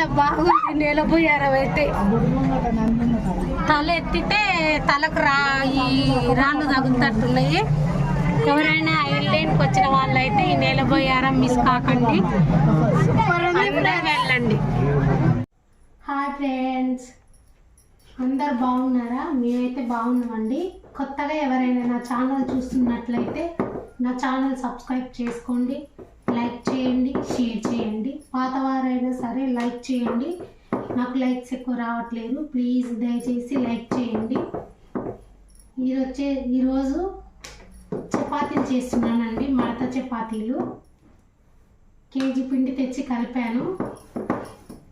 చాలా బాగుంది నెలబోయారం అయితే తల ఎత్తితే తలకు రా ఈ రాళ్ళు తగులుతట్టున్నాయి ఎవరైనా ఐర్లాండ్కి వచ్చిన వాళ్ళైతే ఈ నెలబోయారం మిస్ కాకండి. వెళ్ళండి. Hi friends. అందరు బాగున్నారా? మేమైతే బాగున్నామండి. కొత్తగా ఎవరైనా నా ఛానల్ చూస్తున్నట్లయితే నా ఛానల్ సబ్స్క్రైబ్ చేసుకోండి. లైక్ చేయండి షేర్ చేయండి. పాత వారైనా సరే లైక్ చేయండి. నాకు లైక్స్ ఎక్కువ రావట్లేదు. ప్లీజ్ దయచేసి లైక్ చేయండి. ఈరోజే ఈరోజు చపాతీలు చేస్తున్నానండి మడత చపాతీలు. కేజీ పిండి తెచ్చి కలిపాను.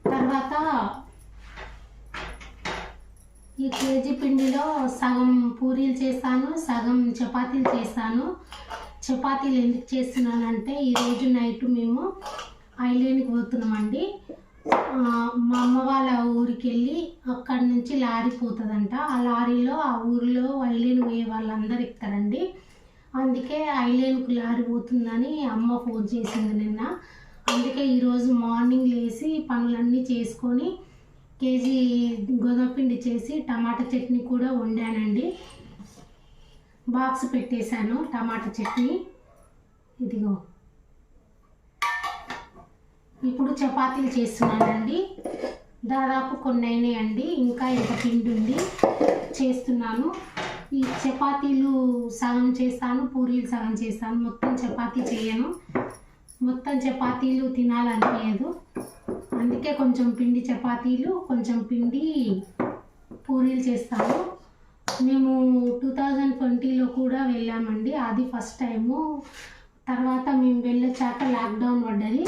తర్వాత ఈ కేజీ పిండిలో సగం పూరీలు చేస్తాను సగం చపాతీలు చేస్తాను చపాతీలు ఎందుకు చేస్తున్నానంటే ఈరోజు నైట్ మేము ఐలేనికి పోతున్నామండి. మా అమ్మ వాళ్ళ ఊరికి వెళ్ళి అక్కడి నుంచి లారీ పోతుందంట. ఆ లారీలో ఆ ఊరిలో ఐలేన్ పోయే వాళ్ళందరూ ఎక్కుతారండి. అందుకే ఐలేన్కు లారీ పోతుందని అమ్మ ఫోన్ చేసింది నిన్న. అందుకే ఈరోజు మార్నింగ్ లేచి పనులన్నీ చేసుకొని కేజీ గోధుమ పిండి చేసి టమాటా చట్నీ కూడా వండానండి. బాక్స్ పెట్టేశాను టమాటా చట్నీ. ఇదిగో. ఇప్పుడు చపాతీలు చేస్తున్నానండి. దాదాపు కొన్ని అయినాయండి. ఇంకా ఇంత పిండి ఉంది. చేస్తున్నాను. ఈ చపాతీలు సగం చేస్తాను పూరీలు సగం చేస్తాను. మొత్తం చపాతీ చేయను. మొత్తం చపాతీలు తినాలనిపించదు. అందుకే కొంచెం పిండి చపాతీలు కొంచెం పిండి పూరీలు చేస్తాము. మేము టూ థౌజండ్ ట్వంటీలో కూడా వెళ్ళామండి. అది ఫస్ట్ టైము. తర్వాత మేము వెళ్ళొచ్చాక లాక్డౌన్ పడ్డది.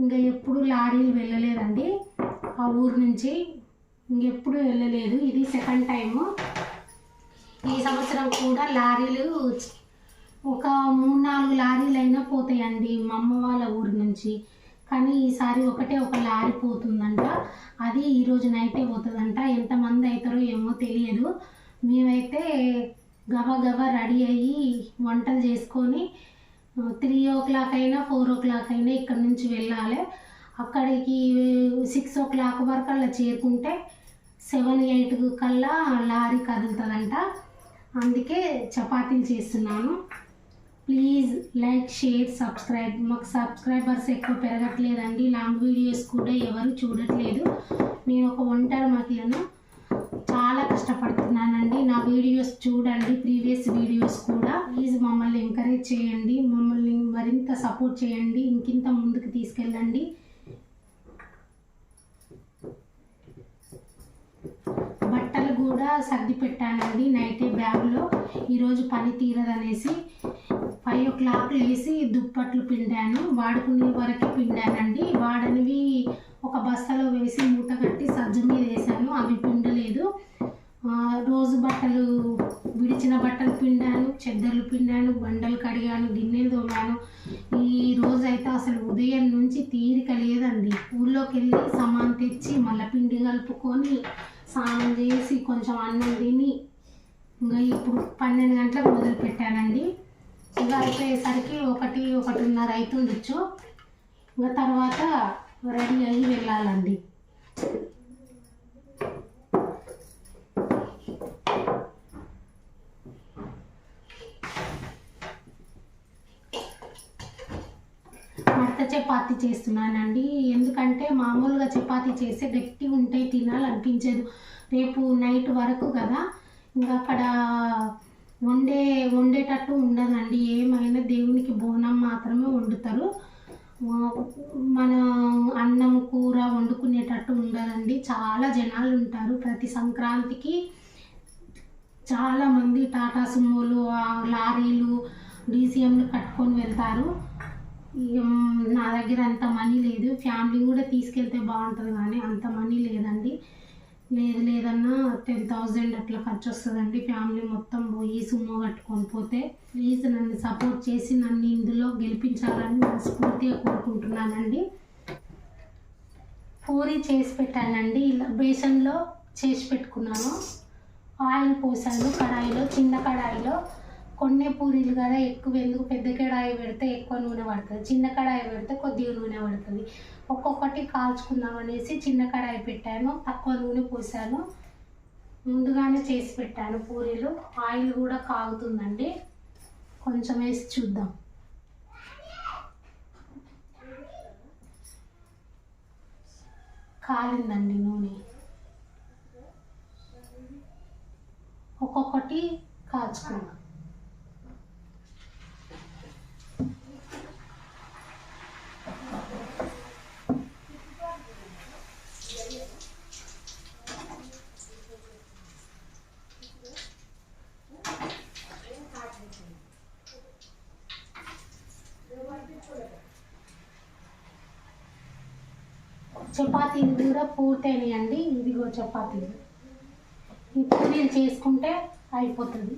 ఇంకా ఎప్పుడు లారీలు వెళ్ళలేదండి. ఆ ఊరు నుంచి ఇంకెప్పుడు వెళ్ళలేదు. ఇది సెకండ్ టైము. ఈ సంవత్సరం కూడా లారీలు ఒక మూడు నాలుగు లారీలు అయినా పోతాయండి మా అమ్మ వాళ్ళ ఊరు నుంచి. కానీ ఈసారి ఒకటే ఒక లారీ పోతుందంట. అది ఈరోజు నైటే పోతుందంట. ఎంతమంది అవుతారో ఏమో తెలియదు. మేమైతే గబా రెడీ అయ్యి వంటలు చేసుకొని త్రీ ఓ క్లాక్ అయినా ఫోర్ ఓ క్లాక్ అయినా ఇక్కడ నుంచి వెళ్ళాలి. అక్కడికి సిక్స్ ఓ క్లాక్ వరకు అలా చేరుకుంటే సెవెన్ ఎయిట్ కల్లా లారీ కదులుతుందంట. అందుకే చపాతీలు చేస్తున్నాను. Please like share subscribe. మాకు సబ్స్క్రైబర్స్ ఎక్కువ పెరగట్లేదండి. లాంగ్ వీడియోస్ కూడా ఎవరు చూడట్లేదు. నేను ఒక ఒంటరి మహిళను చాలా కష్టపడుతున్నానండి. నా వీడియోస్ చూడండి ప్రీవియస్ వీడియోస్ కూడా. ప్లీజ్ మమ్మల్ని ఎంకరేజ్ చేయండి. మమ్మల్ని మరింత సపోర్ట్ చేయండి. ఇంకింత ముందుకు తీసుకెళ్ళండి బట్టలు కూడా సర్ది పెట్టానండి నైటే బ్యాగ్లో. ఈరోజు పని తీరదనేసి ఫైవ్ ఓ క్లాక్ లేసి దుప్పట్లు పిండాను. వాడుకునే వరకు పిండానండి. వాడనివి ఒక బస్తాలో వేసి మూట కట్టి సజ్జ మీద వేసాను అవి పిండలేదు. రోజు బట్టలు విడిచిన బట్టలు పిండాను చెద్దర్లు పిండాను బండలు కడిగాను గిన్నెలు తోమాను. ఈ రోజు అయితే అసలు ఉదయం నుంచి తీరిక లేదండి. ఊళ్ళోకి వెళ్ళి సామాన్ తెచ్చి మళ్ళీ పిండి కలుపుకొని స్నానం చేసి కొంచెం అన్నం తిని ఇంకా ఇప్పుడు పన్నెండు గంటలకు మొదలు పెట్టానండి ఇక అయిపోయేసరికి ఒకటి ఒకటిన్నర అవుతుండొచ్చు ఇంకా తర్వాత రెడీ అయ్యి వెళ్ళాలండి మడత చపాతి చేస్తున్నానండి. ఎందుకంటే మామూలుగా చపాతీ చేస్తే గట్టి ఉంటే తినాలనిపించదు. రేపు నైట్ వరకు కదా ఇంకా అక్కడ వండే వండేటట్టు ఉండదండి. ఏమైనా దేవునికి బోనం మాత్రమే వండుతారు. మన అన్నం కూర వండుకునేటట్టు ఉండదండి. చాలా జనాలు ఉంటారు ప్రతి సంక్రాంతికి. చాలామంది టాటా సుమోలు లారీలు డీసీఎంలు కట్టుకొని వెళ్తారు. నా దగ్గర అంత మనీ లేదు. ఫ్యామిలీ కూడా తీసుకెళ్తే బాగుంటుంది కానీ అంత మనీ లేదండి. లేదు లేదన్నా టెన్ థౌజండ్ అట్లా ఖర్చు వస్తుందండి. ఫ్యామిలీ మొత్తం పోయి సుమ్మో కట్టుకొని పోతే ప్లీజ్ నన్ను సపోర్ట్ చేసి నన్ను ఇందులో గెలిపించాలని మనస్ఫూర్తిగా కోరుకుంటున్నానండి. పూరి చేసి పెట్టానండి. ఇలా బేసన్లో చేసి పెట్టుకున్నాను. ఆయిల్ పోసాను కడాయిలో చిన్న కడాయిలో. కొన్నే పూరీలు కదా ఎక్కువ ఎందుకు? పెద్ద కడాయి పెడితే ఎక్కువ నూనె పడుతుంది చిన్న కడాయి పెడితే కొద్దిగా నూనె పడుతుంది. ఒక్కొక్కటి కాల్చుకుందాం అనేసి చిన్న కడాయి పెట్టాను తక్కువ నూనె పోసాను. ముందుగానే చేసి పెట్టాను పూరీలు. ఆయిల్ కూడా కాగుతుందండి. కొంచెం వేసి చూద్దాం. కాలిందండి నూనె. ఒక్కొక్కటి కాల్చుకుందాం. చపాతీలు కూడా పూర్తయినాయండి. ఇదిగో చపాతీలు. ఇప్పుడు నేను చేసుకుంటే అయిపోతుంది.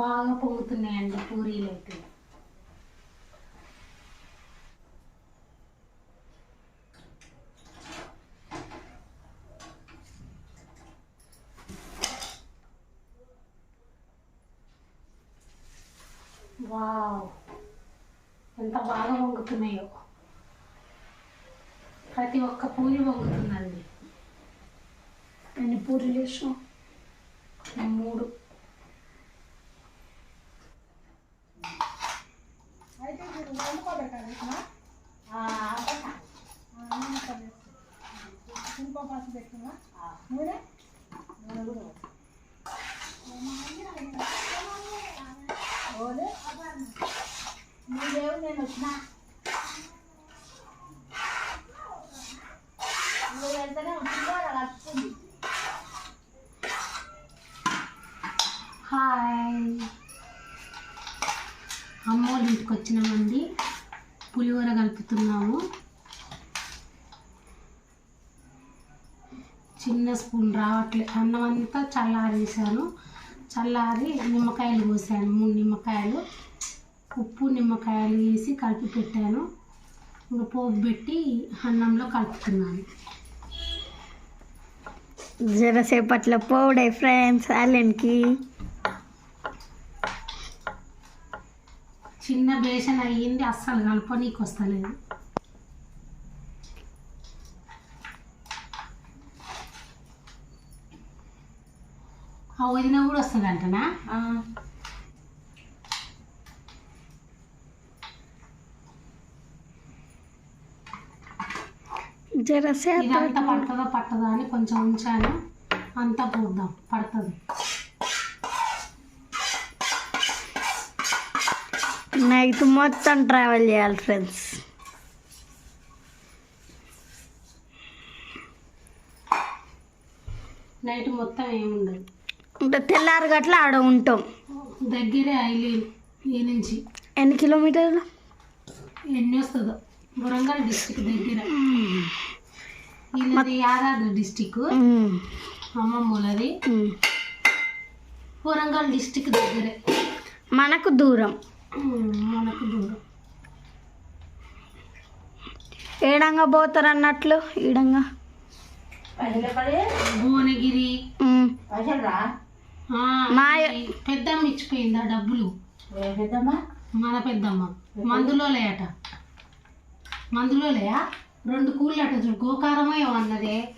బాగా పొంగుతున్నాయండి పూరీలు అయితే వావ్! ఎంత బాగా పొంగుతున్నాయో. ప్రతి ఒక్క పూరి పొంగుతుందండి. ఎన్ని పూరీలు వేసినావు మూడు. నేను వచ్చినా నువ్వు వెళ్తేనే ఉంటుందో అలా వస్తుంది హాయ్. అమ్మ ఇంటికి వచ్చినామండి. పులిహోర కలుపుతున్నాము. చిన్న స్పూన్ రావట్లే. అన్నం అంతా చల్లారేసాను చల్లారి నిమ్మకాయలు పోసాను మూడు నిమ్మకాయలు. ఉప్పు నిమ్మకాయలు వేసి కలిపి పెట్టాను. ఇంకా పోపు పెట్టి అన్నంలో కలుపుతున్నాను. జరసేపట్లో పోడే ఫ్రెండ్స్ అల్లెన్కి. చిన్న బేషన్ అయ్యింది అస్సలు కలపనీకి వస్తలేదు ఆ వదిన కూడా వస్తుంది అంటనా ఇదంతా పడుతుందా పట్టదా అని కొంచెం ఉంచాను. అంతా పోద్దాం పడుతుంది. నైట్ మొత్తం ట్రావెల్ చేయాలి ఫ్రెండ్స్ నైట్ మొత్తం ఏముండదు అంటే తెల్లారు గట్ల ఆడ ఉంటాం. దగ్గరే ఐలి ఈ నుంచి? ఎన్ని కిలోమీటర్లు? ఎన్ని వస్తుందో? వరంగల్ డిస్టిక్ దగ్గర. ఇది యాదాద్రి డిస్టిక్ మ్మ్. అమ్మమ్మలది మ్మ్. వరంగల్ డిస్టిక్ దగ్గరే. మనకు దూరం. మనకు దూరం ఏడంగా పోతారు అన్నట్లు ఈడంగా? భువనగిరి. మా- పెద్దమ్మ ఇచ్చిపోయిందా డబ్బులు. మన పెద్దమ్మ. మందులోలేయట. మందులోలేయా? రెండు కూళ్ళు అట చూడు గోకారమో ఏమన్నదే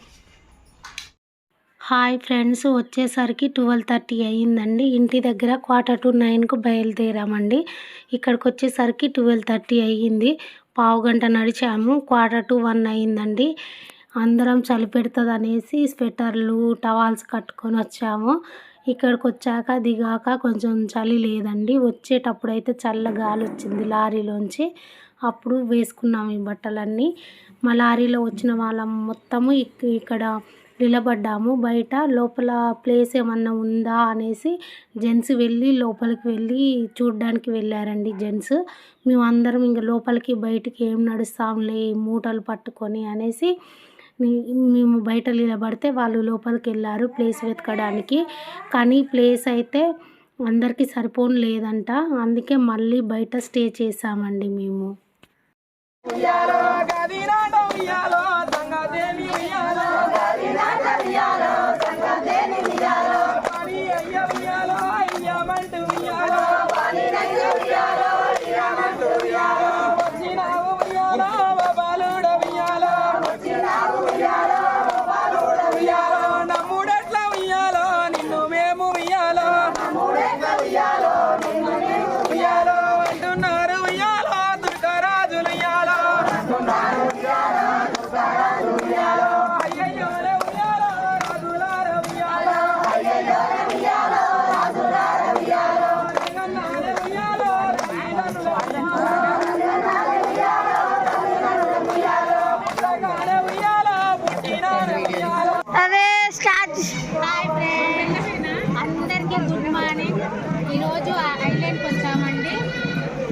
హాయ్ ఫ్రెండ్స్ వచ్చేసరికి ట్వెల్వ్ థర్టీ అయ్యిందండి. ఇంటి దగ్గర క్వార్టర్ టు నైన్కు బయలుదేరామండి. ఇక్కడికి వచ్చేసరికి ట్వెల్వ్ థర్టీ అయ్యింది. పావు గంట నడిచాము. క్వార్టర్ టు వన్ అయ్యిందండి. అందరం చలి పెడుతుంది అనేసి స్వెటర్లు టవాల్స్ కట్టుకొని వచ్చాము. ఇక్కడికి వచ్చాక దిగాక కొంచెం చలి లేదండి. వచ్చేటప్పుడు అయితే చల్ల గాలి వచ్చింది లారీలోంచి. అప్పుడు వేసుకున్నాము ఈ బట్టలన్నీ. మా లారీలో వచ్చిన వాళ్ళం మొత్తము ఇక్కడ నిలబడ్డాము. బయట లోపల ప్లేస్ ఏమన్నా ఉందా అనేసి జెంట్స్ వెళ్ళి లోపలికి వెళ్ళి చూడ్డానికి వెళ్ళారండి జెంట్స్. మేము అందరం ఇంకా లోపలికి బయటికి ఏం నడుస్తాంలే మూటలు పట్టుకొని అనేసి మేము బయట నిలబడితే వాళ్ళు లోపలికి వెళ్ళారు ప్లేస్ వెతకడానికి. కానీ ప్లేస్ అయితే అందరికీ సరిపోను లేదంట. అందుకే మళ్ళీ బయట స్టే చేసామండి మేము. అందరికీ గుడ్ మార్నింగ్. ఈరోజు ఐలాండ్కి వచ్చామండి.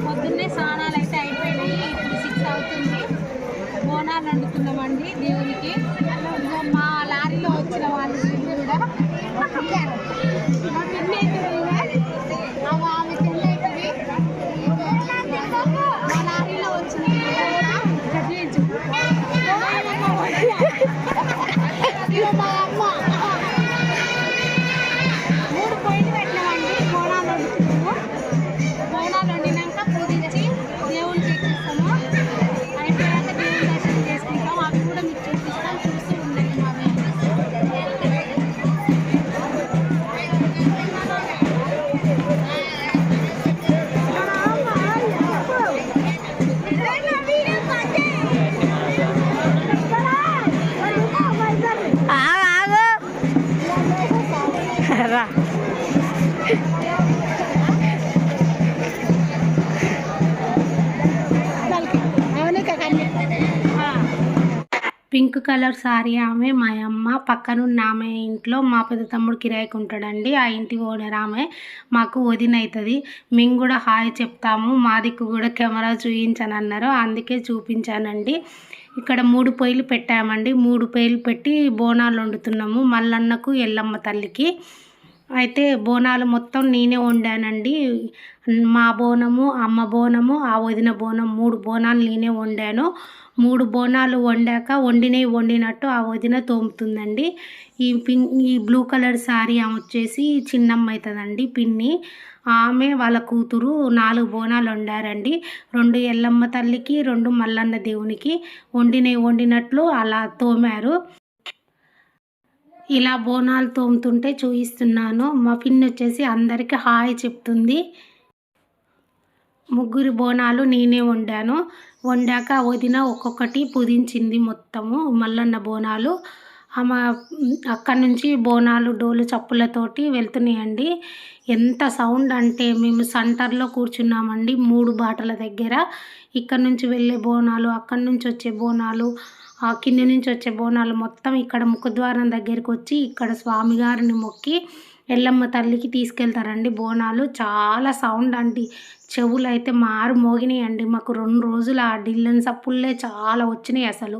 పొద్దున్నే స్నానాలు అయితే అయిపోయినాయి. ఇప్పుడు సిక్స్ అవుతుంది. బోనాలు వండుతున్నామండి దేవునికి. పింక్ కలర్ సారీ ఆమె మా అమ్మ పక్కనున్న ఆమె ఇంట్లో మా పెద్ద తమ్ముడు కిరాయికి ఉంటాడండి. ఆ ఇంటి ఓనర్ ఆమె మాకు వదిన అవుతుంది మేము కూడా హాయ్ చెప్తాము. మా దిక్కు కూడా కెమెరా చూపించాను అన్నారు అందుకే చూపించానండి. ఇక్కడ మూడు పొయ్యిలు పెట్టామండి. మూడు పొయ్యిలు పెట్టి బోనాలు వండుతున్నాము. మల్లన్నకు ఎల్లమ్మ తల్లికి. అయితే బోనాలు మొత్తం నేనే వండానండి. మా బోనము అమ్మ బోనము ఆ వదిన బోనం మూడు బోనాలు నేనే వండాను. మూడు బోనాలు వండాక వండినవి వండినట్టు ఆ వదిన తోముతుందండి. ఈ పిన్ ఈ బ్లూ కలర్ శారీ ఆమె వచ్చేసి చిన్నమ్మ అవుతుందండి పిన్ని. ఆమె వాళ్ళ కూతురు నాలుగు బోనాలు వండారండి. రెండు ఎల్లమ్మ తల్లికి రెండు మల్లన్న దేవునికి వండినవి వండినట్లు అలా తోమారు. ఇలా బోనాలు తోముతుంటే చూపిస్తున్నాను మా పిన్ని వచ్చేసి అందరికీ హాయ్ చెప్తుంది. ముగ్గురు బోనాలు నేనే వండాను. వండాక వదిన ఒక్కొక్కటి పుదించింది మొత్తము మల్లన్న బోనాలు. ఆమె అక్కడి నుంచి బోనాలు డోలు చప్పులతోటి వెళ్తున్నాయండి. ఎంత సౌండ్ అంటే మేము సెంటర్లో కూర్చున్నామండి మూడు బాటల దగ్గర. ఇక్కడ నుంచి వెళ్ళే బోనాలు అక్కడి నుంచి వచ్చే బోనాలు ఆ కింది నుంచి వచ్చే బోనాలు మొత్తం ఇక్కడ ముఖద్వారం దగ్గరికి వచ్చి ఇక్కడ స్వామివారిని మొక్కి ఎల్లమ్మ తల్లికి తీసుకెళ్తారండి బోనాలు. చాలా సౌండ్ అండి. చెవులు అయితే మారు మోగినాయండి. మాకు రెండు రోజులు ఆ డిల్లన్ సప్పుల్లే చాలా వచ్చినాయి అసలు.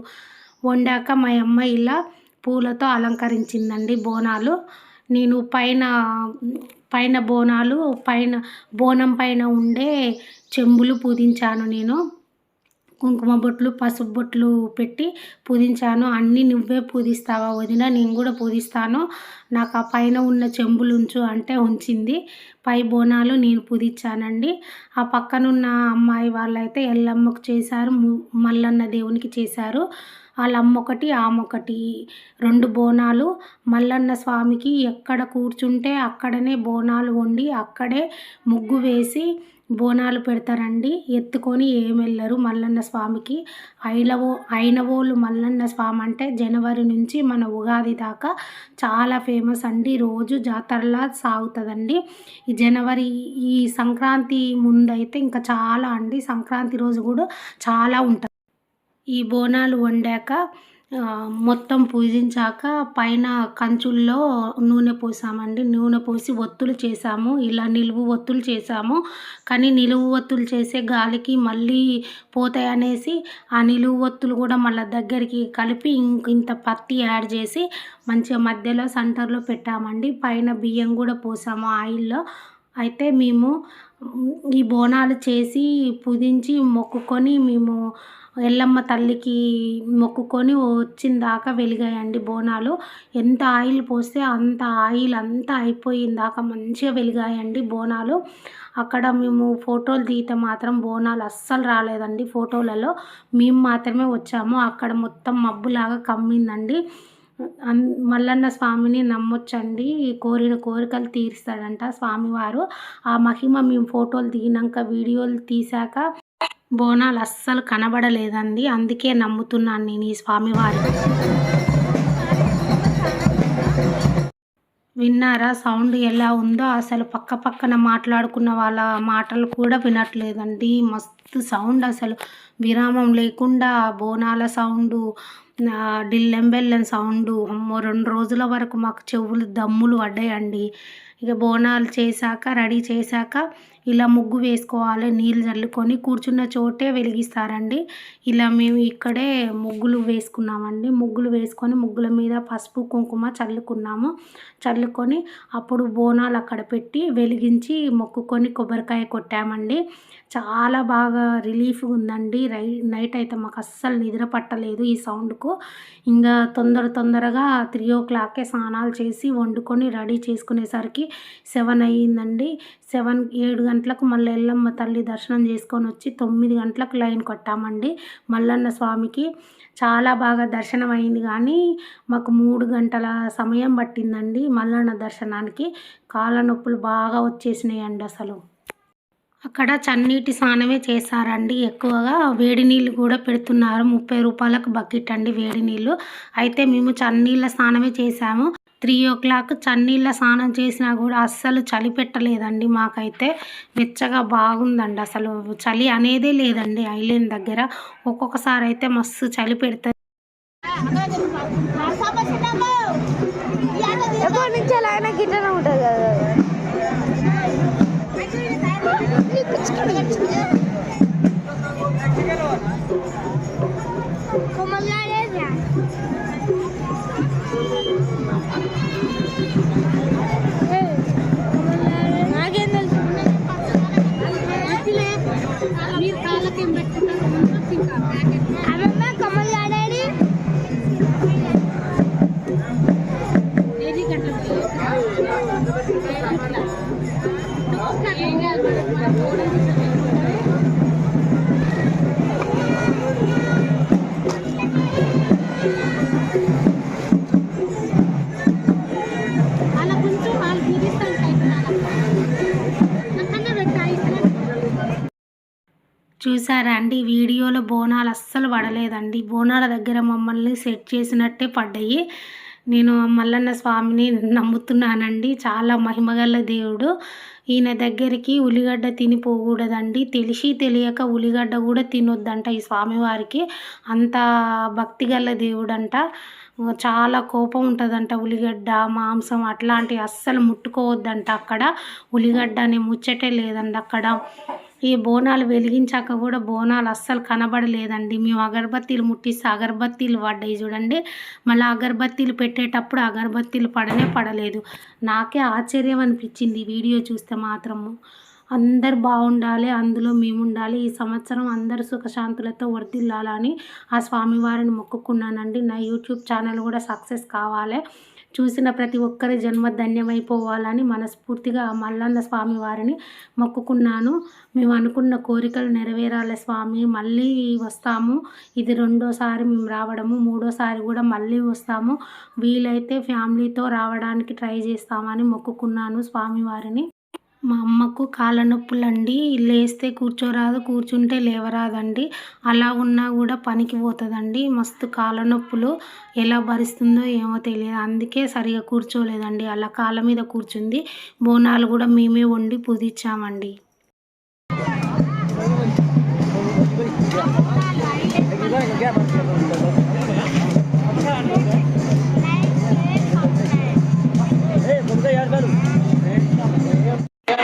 వండాక మా అమ్మ ఇలా పూలతో అలంకరించిందండి బోనాలు. నేను పైన పైన బోనాలు పైన బోనం పైన ఉండే చెంబులు పూజించాను నేను. కుంకుమ బొట్లు పసుపు బొట్లు పెట్టి పూజించాను. అన్నీ నువ్వే పూజిస్తావా వదిన? నేను కూడా పూజిస్తాను. నాకు ఆ పైన ఉన్న చెంబులు ఉంచు అంటే ఉంచింది. పై బోనాలు నేను పూజించానండి. ఆ పక్కనున్న అమ్మాయి వాళ్ళైతే ఎల్లమ్మకు చేశారు. మల్లన్న దేవునికి చేశారు. వాళ్ళమ్మ ఒకటి ఆమె ఒకటి రెండు బోనాలు. మల్లన్న స్వామికి ఎక్కడ కూర్చుంటే అక్కడనే బోనాలు వండి అక్కడే ముగ్గు వేసి బోనాలు పెడతారండి. ఎత్తుకొని ఏమెళ్ళరు మల్లన్న స్వామికి. ఐలవో ఐనవోలు మల్లన్న స్వామి అంటే జనవరి నుంచి మన ఉగాది దాకా చాలా ఫేమస్ అండి. రోజు జాతరలా సాగుతుందండి. ఈ జనవరి ఈ సంక్రాంతి ముందైతే ఇంకా చాలా అండి. సంక్రాంతి రోజు కూడా చాలా ఉంటుంది. ఈ బోనాలు వండాక మొత్తం పూజించాక పైన కంచుల్లో నూనె పోసామండి. నూనె పోసి ఒత్తులు చేసాము. ఇలా నిలువు ఒత్తులు చేసాము. కానీ నిలువు ఒత్తులు చేసే గాలికి మళ్ళీ పోతాయి అనేసి ఆ నిలువు ఒత్తులు కూడా మళ్ళీ దగ్గరికి కలిపి ఇంక ఇంత పత్తి యాడ్ చేసి మంచిగా మధ్యలో సెంటర్లో పెట్టామండి. పైన బియ్యం కూడా పోసాము ఆయిల్లో. అయితే మేము ఈ బోనాలు చేసి పూజించి మొక్కుకొని మేము ఎల్లమ్మ తల్లికి మొక్కుకొని వచ్చిన దాకా వెలిగాయండి బోనాలు. ఎంత ఆయిల్ పోస్తే అంత ఆయిల్ అంతా అయిపోయిన దాకా మంచిగా వెలిగాయండి బోనాలు. అక్కడ మేము ఫోటోలు తీయటం మాత్రం బోనాలు అస్సలు రాలేదండి ఫోటోలలో. మేము మాత్రమే వచ్చాము. అక్కడ మొత్తం మబ్బులాగా కమ్మిందండి. అన్ మల్లన్న స్వామిని నమ్మొచ్చండి. కోరిన కోరికలు తీరుస్తాడంట స్వామివారు. ఆ మహిమ మేము ఫోటోలు దిగినాక వీడియోలు తీసాక బోనాలు అస్సలు కనబడలేదండి. అందుకే నమ్ముతున్నాను నేను ఈ స్వామివారి విన్నారా? సౌండ్ ఎలా ఉందో అసలు పక్క పక్కన మాట్లాడుకున్న వాళ్ళ మాటలు కూడా వినట్లేదండి. మస్తు సౌండ్ అసలు. విరామం లేకుండా బోనాల సౌండు డిల్లెంబెల్లెం సౌండు. అమ్మో రెండు రోజుల వరకు మాకు చెవులు దమ్ములు పడ్డాయండి. ఇక బోనాలు చేశాక రెడీ చేశాక ఇలా ముగ్గు వేసుకోవాలి నీళ్ళు చల్లుకొని కూర్చున్న చోటే వెలిగిస్తారండి. ఇలా మేము ఇక్కడే ముగ్గులు వేసుకున్నామండి. ముగ్గులు వేసుకొని ముగ్గుల మీద పసుపు కుంకుమ చల్లుకున్నాము. చల్లుకొని అప్పుడు బోనాలు అక్కడ పెట్టి వెలిగించి మొక్కుకొని కొబ్బరికాయ కొట్టామండి. చాలా బాగా రిలీఫ్గా ఉందండి. రై నైట్ అయితే మాకు అస్సలు నిద్ర పట్టలేదు ఈ సౌండ్కు. ఇంకా తొందర తొందరగా త్రీ ఓ క్లాక్కే స్నానాలు చేసి వండుకొని రెడీ చేసుకునేసరికి సెవెన్ అయ్యిందండి. సెవెన్ ఏడు గంటలకు మళ్ళీ ఎల్లమ్మ తల్లి దర్శనం చేసుకొని వచ్చి తొమ్మిది గంటలకు లైన్ కొట్టామండి. మల్లన్న స్వామికి చాలా బాగా దర్శనం అయింది కానీ మాకు మూడు గంటల సమయం పట్టిందండి మల్లన్న దర్శనానికి. కాళ్ళ నొప్పులు బాగా వచ్చేసినాయండి అసలు. అక్కడ చన్నీటి స్నానమే చేశారండి. ఎక్కువగా వేడి నీళ్ళు కూడా పెడుతున్నారు. ముప్పై రూపాయలకు బకెట్ అండి వేడి నీళ్ళు. అయితే మేము చన్నీళ్ళ స్నానమే చేసాము త్రీ ఓ క్లాక్ చన్నీళ్ళ స్నానం చేసినా కూడా అస్సలు చలి పెట్టలేదండి మాకైతే. వెచ్చగా బాగుందండి అసలు. చలి అనేదే లేదండి ఐలాండ్ దగ్గర. ఒక్కొక్కసారి అయితే మస్తు చలి పెడుతుంది. చూసారా అండి వీడియోలో బోనాలు అస్సలు పడలేదండి. బోనాల దగ్గర మమ్మల్ని సెట్ చేసినట్టే పడ్డాయి. నేను మల్లన్న స్వామిని నమ్ముతున్నానండి. చాలా మహిమగల దేవుడు. ఈయన దగ్గరికి ఉల్లిగడ్డ తినిపోకూడదండి. తెలిసి తెలియక ఉల్లిగడ్డ కూడా తినొద్దంట ఈ స్వామివారికి. అంత భక్తిగల దేవుడంట. చాలా కోపం ఉంటుందంట ఉల్లిగడ్డ మాంసం అట్లాంటివి అస్సలు ముట్టుకోవద్దంట అక్కడ. ఉల్లిగడ్డ అనే ముచ్చటే లేదండి అక్కడ. ఈ బోనాలు వెలిగించాక కూడా బోనాలు అస్సలు కనబడలేదండి. మేము అగరబత్తీలు ముట్టిస్తే అగరబత్తీలు పడ్డాయి చూడండి. మళ్ళీ అగరబత్తీలు పెట్టేటప్పుడు అగరబత్తీలు పడనే పడలేదు. నాకే ఆశ్చర్యం అనిపించింది వీడియో చూస్తే మాత్రము అందరు బాగుండాలి అందులో మేము ఉండాలి. ఈ సంవత్సరం అందరు సుఖశాంతులతో వర్ధిల్లాలని ఆ స్వామివారిని మొక్కుకున్నానండి. నా యూట్యూబ్ ఛానల్ కూడా సక్సెస్ కావాలి. చూసిన ప్రతి ఒక్కరి జన్మ ధన్యమైపోవాలని మనస్ఫూర్తిగా మల్లన్న స్వామి వారిని మొక్కుకున్నాను. మేము అనుకున్న కోరికలు నెరవేరాలి స్వామి మళ్ళీ వస్తాము. ఇది రెండోసారి మేము రావడము మూడోసారి కూడా మళ్ళీ వస్తాము. వీలైతే ఫ్యామిలీతో రావడానికి ట్రై చేస్తామని మొక్కుకున్నాను స్వామివారిని మా అమ్మకు కాళ్ళ నొప్పులండి. లేస్తే కూర్చోరాదు కూర్చుంటే లేవరాదండి. అలా ఉన్నా కూడా పనికి పోతుందండి. మస్తు కాళ్ళ నొప్పులు ఎలా భరిస్తుందో ఏమో తెలియదు. అందుకే సరిగా కూర్చోలేదండి. అలా కాళ్ళ మీద కూర్చుంది. బోనాలు కూడా మేమే వండి పుదిచ్చామండి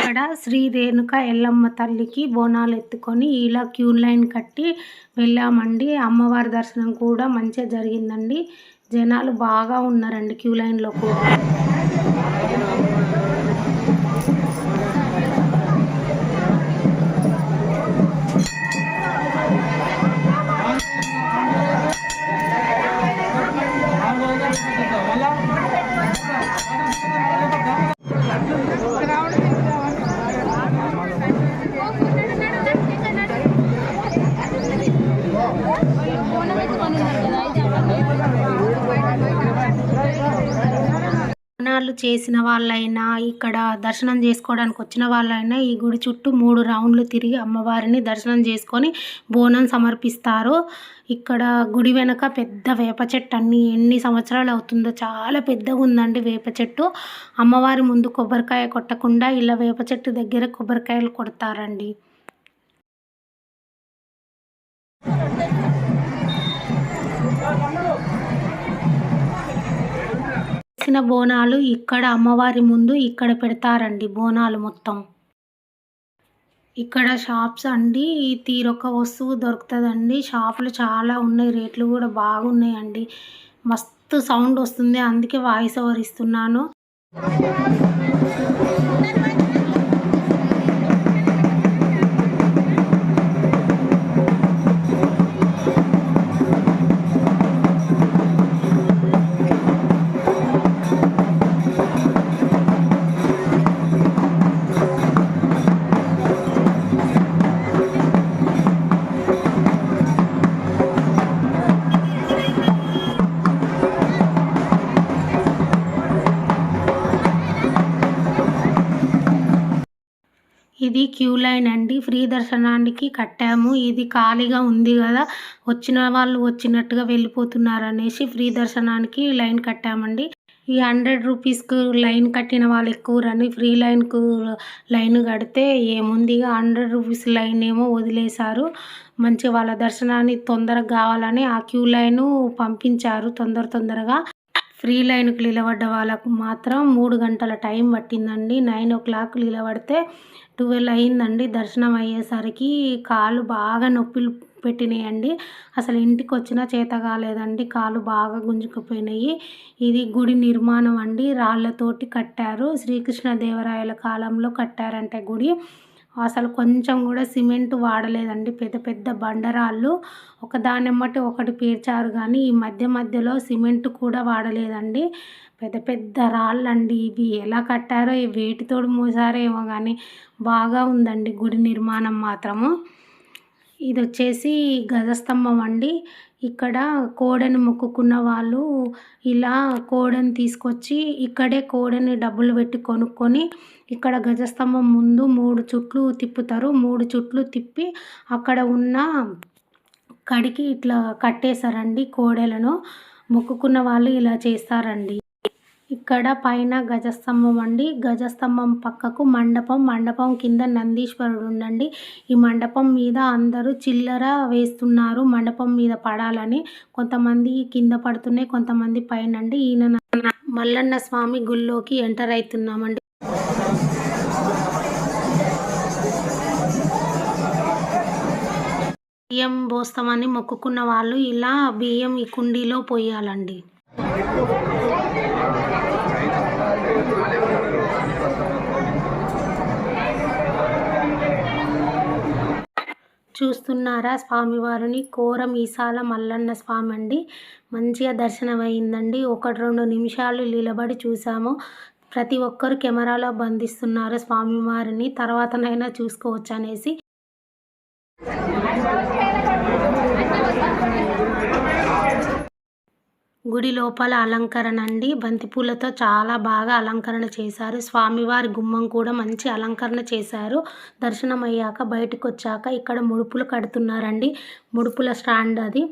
ఇక్కడ శ్రీ రేణుక ఎల్లమ్మ తల్లికి బోనాలు ఎత్తుకొని ఇలా క్యూ లైన్ కట్టి వెళ్ళామండి. అమ్మవారి దర్శనం కూడా మంచిగా జరిగిందండి. జనాలు బాగా ఉన్నారండి క్యూ లైన్లో కూడా. చేసిన వాళ్ళైనా ఇక్కడ దర్శనం చేసుకోవడానికి వచ్చిన వాళ్ళైనా ఈ గుడి చుట్టూ మూడు రౌండ్లు తిరిగి అమ్మవారిని దర్శనం చేసుకొని బోనం సమర్పిస్తారు. ఇక్కడ గుడి వెనక పెద్ద వేప చెట్టు అన్ని ఎన్ని సంవత్సరాలు అవుతుందో చాలా పెద్దగా ఉందండి వేప చెట్టు. అమ్మవారి ముందు కొబ్బరికాయ కొట్టకుండా ఇలా వేప చెట్టు దగ్గర కొబ్బరికాయలు కొడతారండి. ఇచ్చిన బోనాలు ఇక్కడ అమ్మవారి ముందు ఇక్కడ పెడతారండి బోనాలు మొత్తం. ఇక్కడ షాప్స్ అండి ఈ తీరొక్క వస్తువు దొరుకుతుందండి. షాపులు చాలా ఉన్నాయి రేట్లు కూడా బాగున్నాయండి. మస్తు సౌండ్ వస్తుంది అందుకే వాయిస్ ఓవర్ ఇస్తున్నాను. క్యూ లైన్ అండి. ఫ్రీ దర్శనానికి కట్టాము. ఇది ఖాళీగా ఉంది కదా. వచ్చిన వాళ్ళు వచ్చినట్టుగా వెళ్ళిపోతున్నారు అనేసి ఫ్రీ దర్శనానికి లైన్ కట్టామండి. ఈ హండ్రెడ్ రూపీస్కు లైన్ కట్టిన వాళ్ళు ఎక్కువ రని ఫ్రీ లైన్కు లైన్ కడితే ఏముంది? హండ్రెడ్ రూపీస్ లైన్ ఏమో వదిలేశారు. మంచి వాళ్ళ దర్శనాన్ని తొందరగా కావాలని ఆ క్యూ లైను పంపించారు తొందర తొందరగా. ఫ్రీ లైన్కి నిలబడ్డ వాళ్ళకు మాత్రం మూడు గంటల టైం పట్టిందండి. నైన్ ఓ క్లాక్ నిలబడితే ట్వెల్వ్ అయిందండి. దర్శనం అయ్యేసరికి కాలు బాగా నొప్పిలు పెట్టినాయండి. అసలు ఇంటికి వచ్చినా చేత కాలేదండి. కాలు బాగా గుంజుకుపోయినాయి. ఇది గుడి నిర్మాణం అండి. రాళ్ళతోటి కట్టారు. శ్రీకృష్ణదేవరాయల కాలంలో కట్టారంటే గుడి. అసలు కొంచెం కూడా సిమెంట్ వాడలేదండి. పెద్ద పెద్ద బండరాళ్ళు ఒకదాని ఎమ్మటి ఒకటి పేర్చారు కానీ ఈ మధ్య మధ్యలో సిమెంట్ కూడా వాడలేదండి. పెద్ద పెద్ద రాళ్ళండి ఇవి. ఎలా కట్టారో ఈ వేటితోటి మోసారేమో కానీ బాగా ఉందండి గుడి నిర్మాణం మాత్రము. ఇది వచ్చేసి గజస్తంభం అండి. ఇక్కడ కోడని మొక్కుకున్న వాళ్ళు ఇలా కోడని తీసుకొచ్చి ఇక్కడే కోడని డబ్బులు పెట్టి కొనుక్కొని ఇక్కడ గజస్తంభం ముందు మూడు చుట్లు తిప్పుతారు. మూడు చుట్లు తిప్పి అక్కడ ఉన్న కడికి ఇట్లా కట్టేశారండి కోడెలను. మొక్కుకున్న వాళ్ళు ఇలా చేస్తారండి. ఇక్కడ పైన గజస్తంభం అండి. గజస్తంభం పక్కకు మండపం. మండపం కింద నందీశ్వరుడు ఉండండి. ఈ మండపం మీద అందరూ చిల్లర వేస్తున్నారు. మండపం మీద పడాలని కొంతమంది కింద పడుతున్నాయి కొంతమంది పైన అండి ఈయన మల్లన్న స్వామి గుళ్ళోకి ఎంటర్ అవుతున్నామండి. బియ్యం పోస్తామని మొక్కుకున్న వాళ్ళు ఇలా బియ్యం ఈ కుండీలో పోయాలండి. చూస్తున్నారా స్వామివారిని? కోరం ఈసాల మల్లన్న స్వామి అండి మంచిగా దర్శనం అయిందండి ఒకటి రెండు నిమిషాలు నిలబడి చూసాము ప్రతి ఒక్కరు కెమెరాలో బంధిస్తున్నారు స్వామివారిని. తర్వాతనైనా చూసుకోవచ్చు అనేసి గుడి లోపల అలంకరణ అండి. బంతిపూలతో చాలా బాగా అలంకరణ చేశారు. స్వామివారి గుమ్మం కూడా మంచి అలంకరణ చేశారు. దర్శనం అయ్యాక బయటకు వచ్చాక ఇక్కడ ముడుపులు కడుతున్నారండి. ముడుపుల స్టాండ్ అది.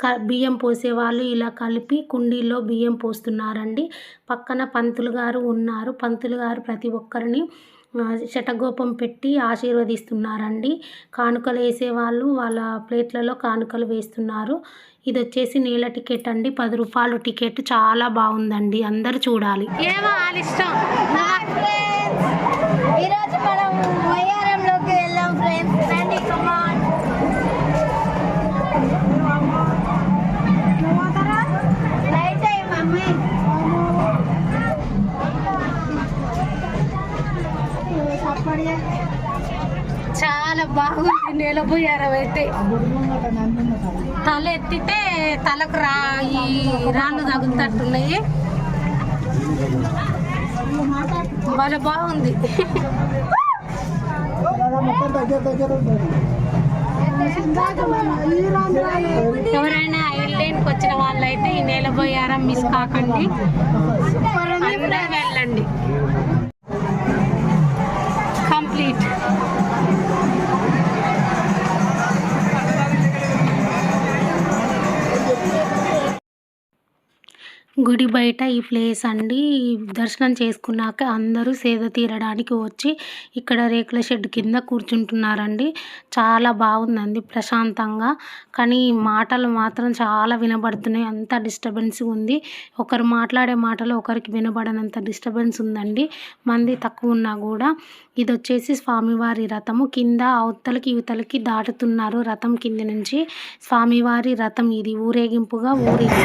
క బియ్యం పోసేవాళ్ళు ఇలా కలిపి కుండీలో బియ్యం పోస్తున్నారండి. పక్కన పంతులు గారు ఉన్నారు. పంతులు గారు ప్రతి ఒక్కరిని శటగోపం పెట్టి ఆశీర్వదిస్తున్నారండి. కానుకలు వేసేవాళ్ళు వాళ్ళ ప్లేట్లలో కానుకలు వేస్తున్నారు. ఇది వచ్చేసి నీళ్ళ టికెట్ అండి. పది రూపాయలు టికెట్. చాలా బాగుందండి. అందరూ చూడాలి. ఏమో వాళ్ళ ఇష్టం చాలా బాగుంది నిలబోయారం అయితే తల ఎత్తితే తలకు రా ఈ రాళ్ళు తగులుతట్టున్నాయి భలే బాగుంది. ఎవరైనా ఐర్లాండ్కి వచ్చిన వాళ్ళైతే ఈ నిలబోయారం మిస్ కాకండి. అందరూ వెళ్ళండి. గుడి బయట ఈ ప్లేస్ అండి. దర్శనం చేసుకున్నాక అందరూ సేద తీరడానికి వచ్చి ఇక్కడ రేకుల షెడ్ కింద కూర్చుంటున్నారండి. చాలా బాగుందండి ప్రశాంతంగా. కానీ మాటలు మాత్రం చాలా వినబడుతున్నాయి. అంత డిస్టర్బెన్స్ ఉంది. ఒకరు మాట్లాడే మాటలు ఒకరికి వినబడనంత డిస్టర్బెన్స్ ఉందండి. మంది తక్కువ ఉన్నా కూడా. ఇది వచ్చేసి స్వామివారి రథము. కింద అవతలకి యువతలకి దాటుతున్నారు రథం కింద నుంచి. స్వామివారి రథం ఇది. ఊరేగింపుగా ఊరేగి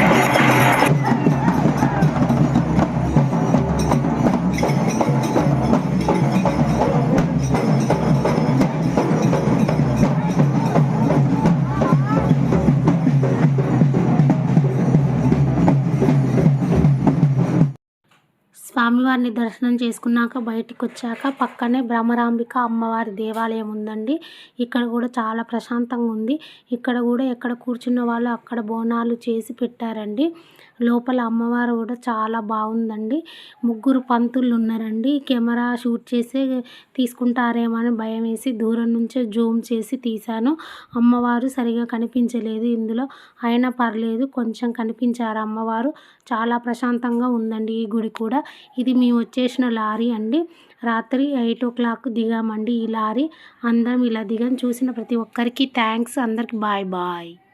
స్వామివారిని దర్శనం చేసుకున్నాక బయటికి వచ్చాక పక్కనే భ్రమరాంబిక అమ్మవారి దేవాలయం ఉందండి. ఇక్కడ కూడా చాలా ప్రశాంతంగా ఉంది. ఇక్కడ కూడా ఎక్కడ కూర్చున్న వాళ్ళు అక్కడ బోనాలు చేసి పెట్టారండి. లోపల అమ్మవారు కూడా చాలా బాగుందండి. ముగ్గురు పంతులు ఉన్నారండి. కెమెరా షూట్ చేసి తీసుకుంటారేమో అని భయం వేసి దూరం నుంచే జూమ్ చేసి తీశాను. అమ్మవారు సరిగా కనిపించలేదు ఇందులో. అయినా పర్లేదు కొంచెం కనిపించారు అమ్మవారు. చాలా ప్రశాంతంగా ఉందండి ఈ గుడి కూడా. ఇది మేము వచ్చేసిన లారీ అండి. రాత్రి ఎయిట్ ఓ క్లాక్ దిగామండి ఈ లారీ. అందరం ఇలా దిగని చూసిన ప్రతి ఒక్కరికి థ్యాంక్స్. అందరికి బాయ్ బాయ్.